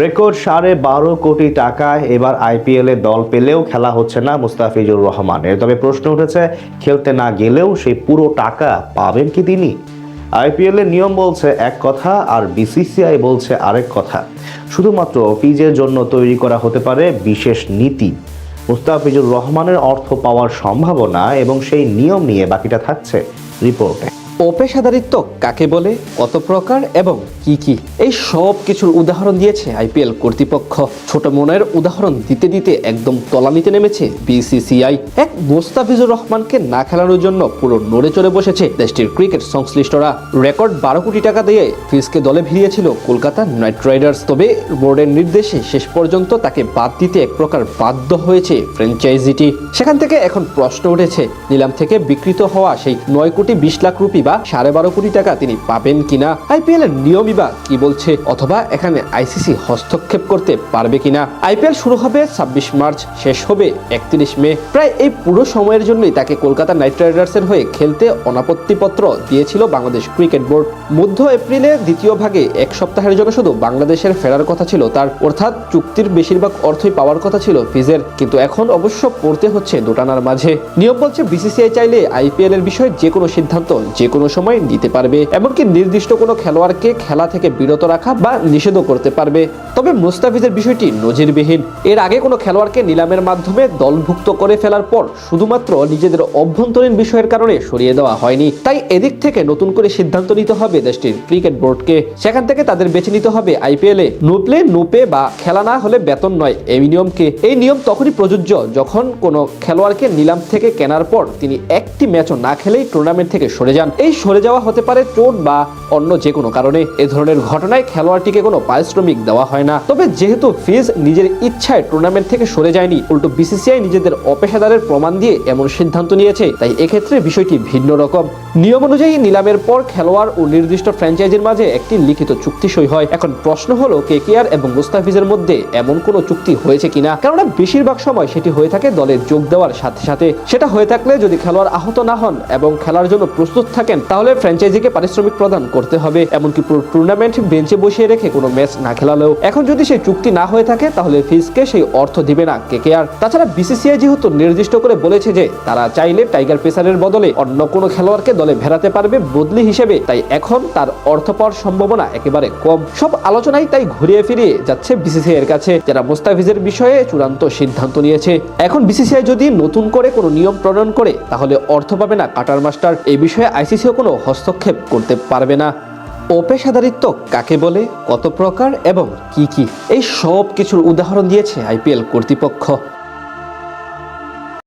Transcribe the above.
Record সাড়ে বারো কোটি টাকা এবার আইপিএল দল পেলেও খেলা হচ্ছে না মুস্তাফিজুর রহমানের। তবে প্রশ্ন উঠেছে, খেলতে না গেলেও সেই পুরো টাকা পাবেন কি তিনি? আইপিএল এর নিয়ম বলছে এক কথা আর বিসিসিআই বলছে আরেক কথা। শুধুমাত্র ফিজের জন্য তৈরি করা হতে পারে বিশেষ নীতি। মুস্তাফিজুর রহমানের অর্থ পাওয়ার সম্ভাবনা এবং সেই নিয়ম নিয়ে বাকিটা থাকছে রিপোর্টে। অপেশাদারিত্ব কাকে বলে, কত প্রকার এবং কি কি? এই সব কিছুর উদাহরণ দিয়েছে আইপিএল কর্তৃপক্ষ। ছোট মনের উদাহরণ দিতে দিতে একদম তলানিতে নেমেছে বিসিসিআই। এক মোস্তাফিজুর রহমানকে না খেলানোর জন্য পুরো নড়ে চড়ে বসেছে দেশটির ক্রিকেট সংশ্লিষ্টরা। রেকর্ড বারো কোটি টাকা দিয়ে ফিসকে দলে ভিড়িয়েছিল কলকাতা নাইট রাইডার্স। তবে বোর্ডের নির্দেশে শেষ পর্যন্ত তাকে বাদ দিতে এক প্রকার বাধ্য হয়েছে ফ্র্যাঞ্চাইজিটি। সেখান থেকে এখন প্রশ্ন উঠেছে, নিলাম থেকে বিকৃত হওয়া সেই নয় কোটি বিশ লাখ রুপি বা সাড়ে বারো কোটি টাকা তিনি পাবেন কিনা, আইপিএল এর নিয়মই বা কি বলছে, অথবা এখানে আইসিসি হস্তক্ষেপ করতে পারবে কিনা। আইপিএল শুরু হবে ছাব্বিশ মার্চ, শেষ হবে একত্রিশ মে। প্রায় এই পুরো সময়ের জন্যই তাকে কলকাতা নাইট রাইডার্সের হয়ে খেলতে অনাপত্তিপত্র দিয়েছিল বাংলাদেশ ক্রিকেট বোর্ড। মধ্য এপ্রিলে দ্বিতীয় ভাগে এক সপ্তাহের জন্য শুধু বাংলাদেশের ফেরার কথা ছিল তার, অর্থাৎ চুক্তির বেশিরভাগ অর্থই পাওয়ার কথা ছিল ফিজের, কিন্তু এখন অবশ্য পড়তে হচ্ছে দোটানার মাঝে। নিয়ম বলছে, বিসিসিআই চাইলে আইপিএল এর বিষয়ে যে কোনো সিদ্ধান্ত যে কোনো সময় নিতে পারবে, এমনকি নির্দিষ্ট কোনো খেলোয়াড়কে খেলা থেকে বিরত রাখা বা নিষেধও করতে পারবে। তবে মুস্তাফিজের বিষয়টি নজিরবিহীন। এর আগে কোনো খেলোয়াড়কে নিলামের মাধ্যমে দলভুক্ত করে ফেলার পর শুধুমাত্র নিজেদের অভ্যন্তরীণ বিষয়ের কারণে সরিয়ে দেওয়া হয়নি। তাই এদিক থেকে নতুন করে সিদ্ধান্ত নিতে হবে দেশটির ক্রিকেট বোর্ডকে। সেখান থেকে তাদের বেছে নিতে হবে আইপিএল এ। প্লে, নো বা খেলা না হলে বেতন নয় এই নিয়মকে। এই নিয়ম তখনই প্রযোজ্য যখন কোনো খেলোয়াড়কে নিলাম থেকে কেনার পর তিনি একটি ম্যাচও না খেলেই টুর্নামেন্ট থেকে সরে যান। এই সরে যাওয়া হতে পারে চোট বা অন্য যে কোনো কারণে এ ধরনের ঘটনায় খেলোয়াড়টিকে কোনো পারিশ্রমিক দেওয়া হয় না। তবে যেহেতু ফিজ নিজের ইচ্ছায় টুর্নামেন্ট থেকে সরে যায়নি, উল্টো বিসিসিআই নিজেদের অপেশাদারের প্রমাণ দিয়ে এমন সিদ্ধান্ত নিয়েছে। তাই এক্ষেত্রে বিষয়টি ভিন্ন রকম। নিয়ম অনুযায়ী নিলামের পর খেলোয়াড় ও নির্দিষ্ট ফ্র্যাঞ্চাইজির মাঝে একটি লিখিত চুক্তি সই হয়। এখন প্রশ্ন হলো কেকেআর এবং মুস্তাফিজের মধ্যে এমন কোনো চুক্তি হয়েছে কিনা? কেননা বেশিরভাগ সময় সেটি হয়ে থাকে দলে যোগ দেওয়ার সাথে সাথে। সেটা হয়ে থাকলে যদি খেলোয়াড় আহত না হন এবং খেলার জন্য প্রস্তুত থাকেন, তাহলে ফ্র্যাঞ্চাইজিকে পারিশ্রমিক প্রদান করতে হবে, এমনকি পুরো টুর্নামেন্ট বেঞ্চে বসিয়ে রেখে কোনো ম্যাচ না খেলালেও। এখন যদি সেই চুক্তি না হয়ে থাকে, তাহলে ফিজকে সেই অর্থ দিবে না কে কে আর তাছাড়া বিসিসিআই যেহেতু নির্দিষ্ট করে বলেছে যে, তারা চাইলে টাইগার পেসারের বদলে অন্য কোনো খেলোয়াড়কে দলে ভেড়াতে পারবে বদলি হিসেবে, তাই এখন তার অর্থ পাওয়ার সম্ভাবনা একেবারে কম। সব আলোচনাই তাই ঘুরিয়ে ফিরিয়ে যাচ্ছে বিসিসিআই এর কাছে, যারা মোস্তাফিজের বিষয়ে চূড়ান্ত সিদ্ধান্ত নিয়েছে। এখন বিসিসিআই যদি নতুন করে কোনো নিয়ম প্রণয়ন করে, তাহলে অর্থ পাবে না কাটার মাস্টার এই বিষয়ে আইসিসিও কোনো হস্তক্ষেপ করতে পারবে না। অপেশাদারিত্ব কাকে বলে, কত প্রকার এবং কি কি? এই সব কিছুর উদাহরণ দিয়েছে আইপিএল কর্তৃপক্ষ।